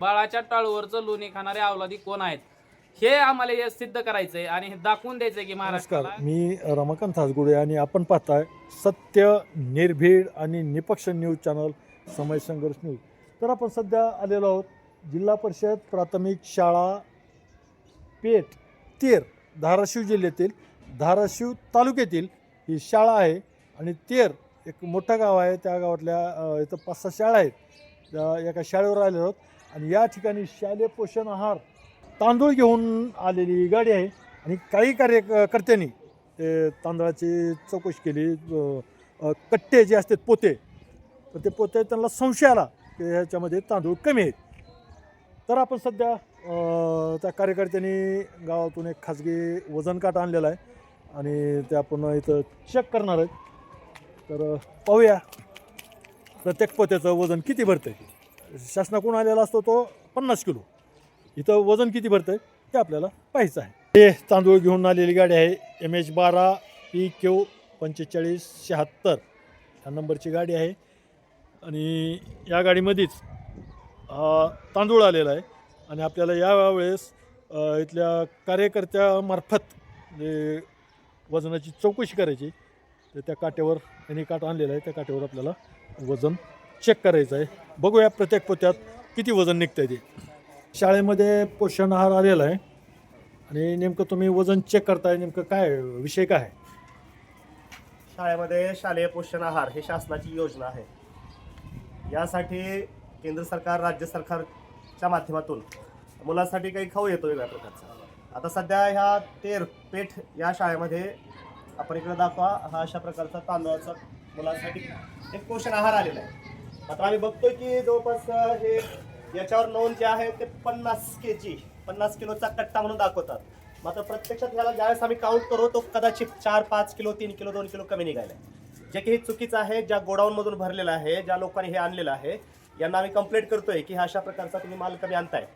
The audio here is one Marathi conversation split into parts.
बाळाच्या टाळूवरचं लोणी खाणारे अवलादी कोण आहेत? हे आम्हाला हे सिद्ध करायचंय आणि हे दाखवून द्यायचंय की नमस्कार महाराष्ट्राला मी रमाकांत हासगुडे आणि आपण पाहताय सत्य निर्भीड आणि निपक्ष न्यूज चॅनल समय संघर्ष न्यूज. तर आपण सध्या आलेलो आहोत जिल्हा परिषद प्राथमिक शाळा पेठ तेर धाराशिव जिल्ह्यातील धाराशिव तालुक्यातील ही शाळा आहे आणि तेर एक मोठं गाव आहे. त्या गावातल्या अ, इथं पाच सहा शाळा आहेत. त्या एका शाळेवर आलेलो आहोत. आणि या ठिकाणी शालेय पोषण आहार तांदूळ घेऊन आलेली गाडी आहे. आणि काही कार्यकर्त्यांनी ते तांदळाची चौकशी केली. कट्टे जे असतात पोते तर ते पोते त्यांना संशय आला की ह्याच्यामध्ये तांदूळ कमी आहेत. तर आपण सध्या त्या कार्यकर्त्यांनी गावातून एक खाजगी वजन काट आणलेला आहे आणि ते आपण इथं चेक करणार आहेत. तर पाहूया प्रत्येक पोत्याचं वजन किती भरतं आहे शासनाकडून आलेला असतो तो पन्नास किलो. इथं वजन किती भरतं आहे ते आपल्याला पाहायचं आहे. हे तांदूळ घेऊन आलेली गाडी आहे एम एच बारा पी क्यू पंचेचाळीस शहात्तर. ह्या नंबरची गाडी आहे. आणि या गाडीमध्येच तांदूळ आलेला आहे. आणि आपल्याला यावेळेस इथल्या कार्यकर्त्यामार्फत जे वजनाची चौकशी करायची तर त्या काट्यावर त्यांनी काटा आणलेला आहे. त्या काट्यावर आपल्याला वजन चेक करायचं आहे. बघूया प्रत्येक पोत्यात किती वजन निघतं आहे ते. शाळेमध्ये पोषण आहार आलेला आहे. आणि नेमकं तुम्ही वजन चेक करताय नेमकं काय विषय काय आहे? शाळेमध्ये शालेय पोषण आहार हे शासनाची योजना आहे. यासाठी केंद्र सरकार राज्य सरकारच्या माध्यमातून मुलांसाठी काही खाऊ येतो वेगळ्या प्रकारचा. आता सध्या ह्या तेर पेठ या शाळेमध्ये आपण इकडे दाखवा हा अशा प्रकारचा तांदळाचा मुलांसाठी एक पोषण आहार आलेला आहे. आता आम्ही बघतोय की जवळपास हे याच्यावर नोंद जे आहे ते पन्नास के जी पन्नास किलोचा कट्टा म्हणून दाखवतात. मात्र प्रत्यक्षात याला ज्यावेळेस आम्ही काउंट करू तो कदाचित चार पाच किलो तीन किलो दोन किलो कमी निघाले जे की हे चुकीचं आहे ज्या गोडाऊन मधून भरलेलं आहे ज्या लोकांनी हे आणलेलं आहे यांना आम्ही कंप्लेंट करतोय की हा अशा प्रकारचा तुम्ही माल कमी आणताय.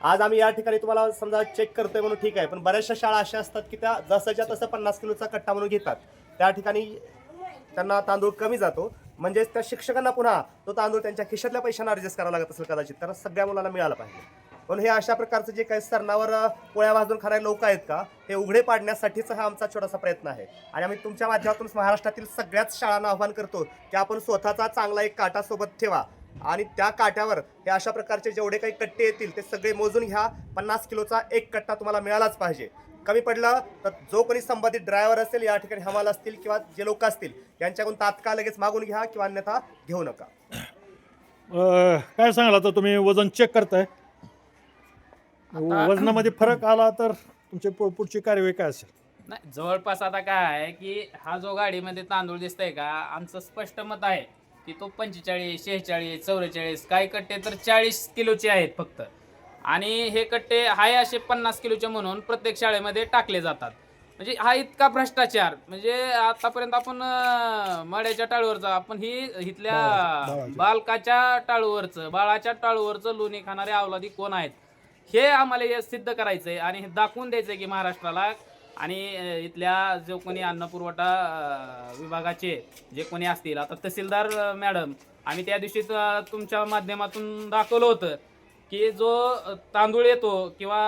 आज आम्ही या ठिकाणी तुम्हाला समजा चेक करतोय म्हणून ठीक आहे पण बऱ्याचशा शाळा अशा असतात की त्या जसंच्या तसं पन्नास किलोचा कट्टा म्हणून घेतात. त्या ठिकाणी त्यांना तांदूळ कमी जातो. म्हणजेच त्या शिक्षकांना पुन्हा तो तांदूळ त्यांच्या खिशातल्या पैशांना ॲडजस्ट करावा लागत असेल कदाचित कारण सगळ्या मुलांना मिळाला पाहिजे. पण हे अशा प्रकारचं जे काही सरणावर पोळ्या भाजून खाणारे लोक आहेत का हे उघडे पाडण्यासाठीच हा आमचा छोटासा प्रयत्न आहे. आणि आम्ही तुमच्या माध्यमातून महाराष्ट्रातील सगळ्याच शाळांना आव्हान करतो की आपण स्वतःचा चांगला एक काटा सोबत ठेवा. आणि त्या काट्यावर हे अशा प्रकारचे जेवढे काही कट्टे येतील ते सगळे मोजून घ्या पन्नास किलोचा एक कट्टा तुम्हाला मिळालाच पाहिजे. कमी पडलं तर जो कोणी संबंधित ड्रायव्हर असेल या ठिकाणी हमाल असतील किंवा जे लोक असतील यांच्याकडून तात्काळ लगेच मागून घ्या किंवा अन्यथा घेऊ नका. अ, काय सांगाल आता तुम्ही? वजन चेक करताय. वजनामध्ये फरक आला तर तुमची पु- पुढची कार्यवाही काय असेल? नाही जवळपास आता काय आहे की हा जो गाडीमध्ये तांदूळ दिसतंय का आमचं स्पष्ट मत आहे की तो पंचेचाळीस शेहेचाळीस चौवेचाळीस काही कट्टे तर चाळीस किलोचे आहेत फक्त. आणि हे कट्टे हाय असे पन्नास किलोचे म्हणून प्रत्येक शाळेमध्ये टाकले जातात. म्हणजे हा इतका भ्रष्टाचार. म्हणजे आतापर्यंत आपण अं, मड्याच्या टाळूवरचा आपण ही इथल्या. बालकाच्या टाळूवरचं बाळाच्या टाळूवरचं लोणी खाणारे अवलादी कोण आहेत? हे आम्हाला हे सिद्ध करायचंय आणि हे दाखवून द्यायचंय की महाराष्ट्राला आणि अ, इथल्या जो कोणी अन्न पुरवठा अ, विभागाचे जे कोणी असतील आता तहसीलदार अ, मॅडम आम्ही त्या दिवशी तुमच्या माध्यमातून दाखवलं होतं. की जो तांदूळ येतो किंवा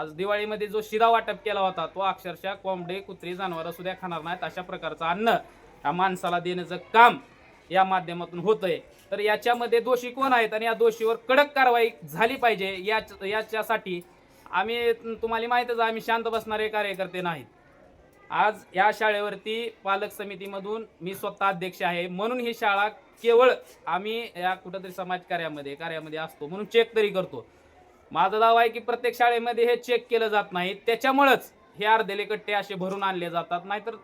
आज दिवाळीमध्ये जो शिरा वाटप केला होता तो अक्षरशः कोंबडे कुत्री जनावर सुद्धा खाणार नाहीत अशा प्रकारचं अन्न या माणसाला देण्याचं काम या माध्यमातून होतंय. तर याच्यामध्ये दोषी कोण आहेत? आणि या दोषीवर कडक कारवाई झाली पाहिजे याच याच्यासाठी आम्ही तुम्हाला माहीतच आम्ही शांत बसणारे कार्यकर्ते नाहीत. आज या शाळेवरती पालक समितीमधून मी स्वतः अध्यक्ष आहे. म्हणून ही शाळा केवळ आम्ही या कुठंतरी समाज कार्यामध्ये कार्यामध्ये असतो म्हणून चेक तरी करतो. माझा दावा आहे की प्रत्येक शाळेमध्ये हे चेक केलं जात नाही. त्याच्यामुळंच हे अर्धेले कट्टे असे भरून आणले जातात. नाहीतर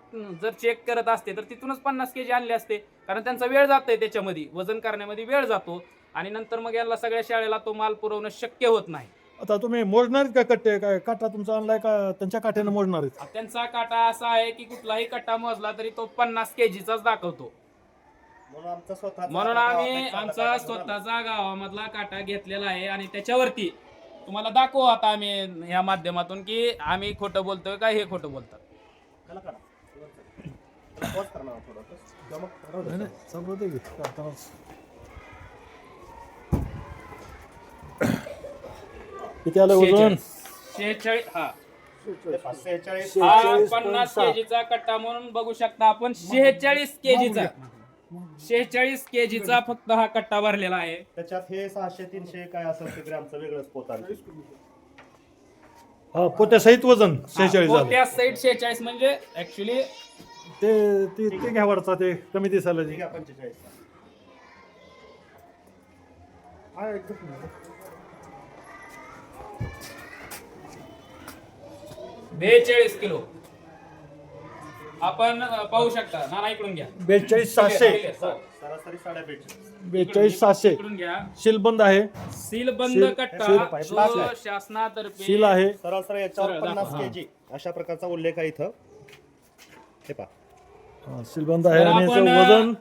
जर चेक करत असते तर तिथूनच पन्नास के जी आणले असते. कारण त्यांचा वेळ जातोय त्याच्यामध्ये. वजन करण्यामध्ये वेळ जातो. आणि नंतर मग यांना सगळ्या शाळेला तो माल पुरवणं शक्य होत नाही. आता तुम्ही मोजणार का कट्टे काय काटा तुमचा आणलाय का? त्यांच्या काट्यानं मोजणार त्यांचा काटा असा आहे की कुठलाही कट्टा मोजला तरी तो पन्नास के जीचाच दाखवतो. म्हणून आम्ही आमचा स्वतःचा गावामधला काटा घेतलेला आहे आणि त्याच्यावरती तुम्हाला दाखवू आता आम्ही ह्या माध्यमातून की आम्ही खोटं बोलतोय का हे खोटं बोलतात. किती आलं वजन? शेहेचाळीस हा. हा शेहेचाळीस. पन्नास. केजीचा कट्टा म्हणून बघू शकता आपण. शेहेचाळीस केजीचा. शेहेचाळीस केजीचा फक्त हा कट्टा भरलेला आहे. त्याच्यात हे सहाशे तीनशे काय असेल ते ग्रॅमचं वेगळंच पोत आणखी. हा पोत्यासहित वजन शेहेचाळीस झालं. त्या साईड शेहेचाळीस म्हणजे ऍक्च्युली ते ते ते घ्या वरचा ते कमी दिसायला ठीक आहे पंचेचाळीस. बेचाळीस किलो. आपण पाहू शकता. नाना इकडून घ्या. बेचाळीस सहाशे. सरासरी साडे बेचाळीस. बेचाळीस सहाशे. इकडून घ्या. सीलबंद आहे. सील बंद सील- कट्टा सील जो शासनातर्फे सील आहे. सरासरी याच्यावर सरळ पन्नास दाखवा. के जी अशा प्रकारचा उल्लेख आहे इथं. हे पहा. हा, सीलबंद आहे तर आणि आपण, वजन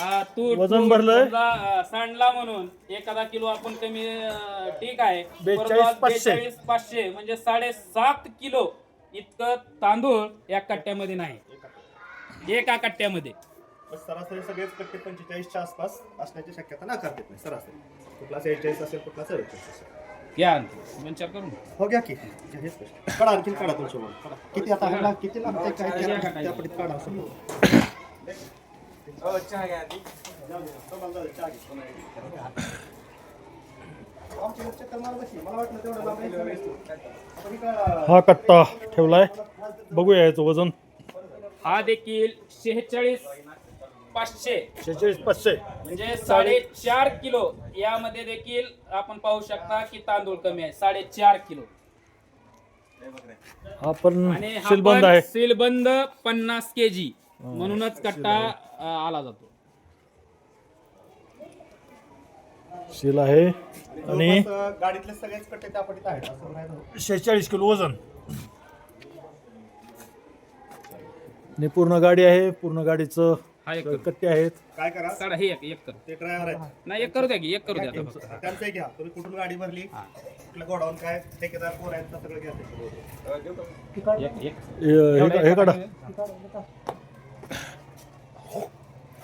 अ, तूर वजन तूर भरलंय? समजा, अ, सांडला म्हणून एखादा किलो आपण कमी अ, ठीक आहे. बेचाळीस परंतु आज पाचशे. बेचाळीस पाचशे म्हणजे साडेसात किलो इतकं तांदूळ या कट्ट्यामध्ये नाही. एका कट्ट्यामध्ये. पण सरासरी सगळेच कट्टे पंचेचाळीसच्या आसपास असण्याची शक्यता नाकारता येत नाही सरासरी. कुठला सेहेचाळीस असेल कुठला चव्वेचाळीस असेल. घ्या विचार करून. हो घ्या की. घ्या, हेच प्रश्न. काढा आणखीन काढा तुमच्या बरोबर किती आता ह्याला किती लागते काय त्या- त्या पटीत काढा असं. आमची चक्कर मारा कशी? मला वाटलं तेवढं लांब यायचं. आपण इकडं- हा कट्टा ठेवलाय. बघूया याचं वजन. हा देखील शेहेचाळीस पाचशे. शेहेचाळीस पाचशे. म्हणजे साडेचार किलो यामध्ये देखील आपण पाहू शकता की तांदूळ कमी आहे. साडेचार किलो. हा पण आणि हा सीलबंद आहे. सीलबंद पन्नास केजी. म्हणूनच कट्टा अ, आला जातो. सील आहे. आणि गाडीतले सगळेच कट्टे त्या पटीत आहेत असं नाही ना. शेहेचाळीस किलो वजन. आणि पूर्ण गाडी आहे पूर्ण गाडीचं हा एक करू. कट्टे आहेत. काय करा? काढा हे एक एक कर. ते ड्रायव्हर आहेत. नाही एक करू द्या की एक करू द्या आता फक्त. त्यांचंही घ्या. तुम्ही कुठून गाडी भरली? कुठलं गोडाऊन काय? ठेकेदार कोण आहेत? ते सगळं घ्या त्याच्याबरोबर. एक एक. हे हे- हे काढा.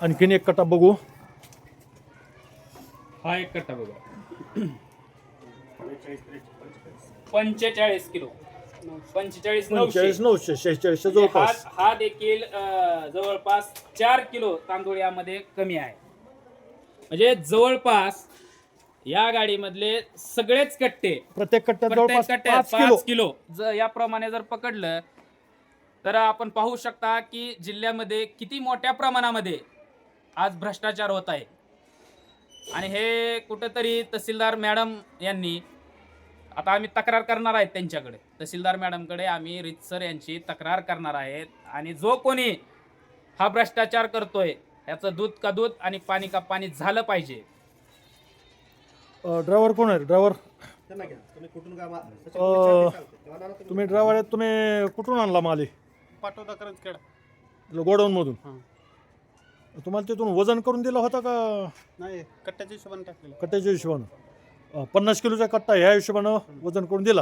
आणखीन एक कट्टा बघू. हा एक कट्टा बघा. पंचेचाळीस किलो. पंचेचाळीस पंचेचाळीस नऊशे नऊशे शेहेचाळीसच्या म्हणजे जवळपास. हा हा देखील अ, जवळपास चार किलो तांदूळ यामध्ये कमी आहे. म्हणजे जवळपास या गाडीमधले सगळेच कट्टे प्रत्येक कट्ट्यात प्रत्येक जवळपास कट्ट्यात पाच किलो पाच किलो. जर याप्रमाणे जर पकडलं तर आपण पाहू शकता की जिल्ह्यामध्ये किती मोठ्या प्रमाणामध्ये आज भ्रष्टाचार होत आहे. आणि हे कुठंतरी तहसीलदार मॅडम यांनी आता आम्ही तक्रार करणार आहेत त्यांच्याकडे. तहसीलदार मॅडमकडे आम्ही रितसर यांची तक्रार करणार आहेत. आणि जो कोणी हा भ्रष्टाचार करतोय याचं दूध का दूध आणि पाणी का पाणी झालं पाहिजे. ड्रायव्हर कोण आहे? ड्रायव्हर. तुम्ही ड्रायव्हर आहेत तुम्ही कुठून आणला माल पाठवता गोडाऊन मधून हां. तुम्हाला तिथून वजन करून दिला होता का? नाही कट्ट्याच्या हिशोबाने टाकलेलं. कट्ट्याच्या हिशोबानं. पन्नास किलोचा कट्टा ह्या हिशोबानं वजन करून दिला.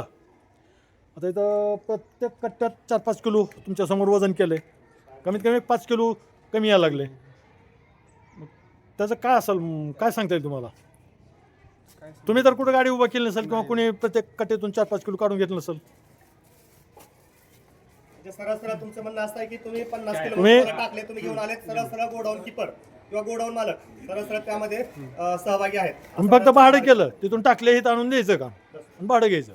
आता इथं प्रत्येक कट्ट्यात चार पाच किलो तुमच्यासमोर वजन केलं आहे कमीत कमी पाच किलो कमी यायला लागले. मग त्याचं काय असेल काय सांगता येईल तुम्हाला? तुम्ही तर कुठं गाडी उभा केली नसेल किंवा कोणी प्रत्येक कट्ट्यातून चार पाच किलो काढून घेतलं नसेल? म्हणजे सरळ सरळ तुमचं म्हणणं असं आहे की तुम्ही पन्नास किलो तुम्ही- टाकले तुम्ही घेऊन आले सरळ सरळ गोडाऊन किपर. किंवा गोडाऊन मालक सरळ त्यामध्ये सहभागी आहेत. फक्त भाडं केलं तिथून टाकले हे आणून द्यायचं का आणि भाडं घ्यायचं.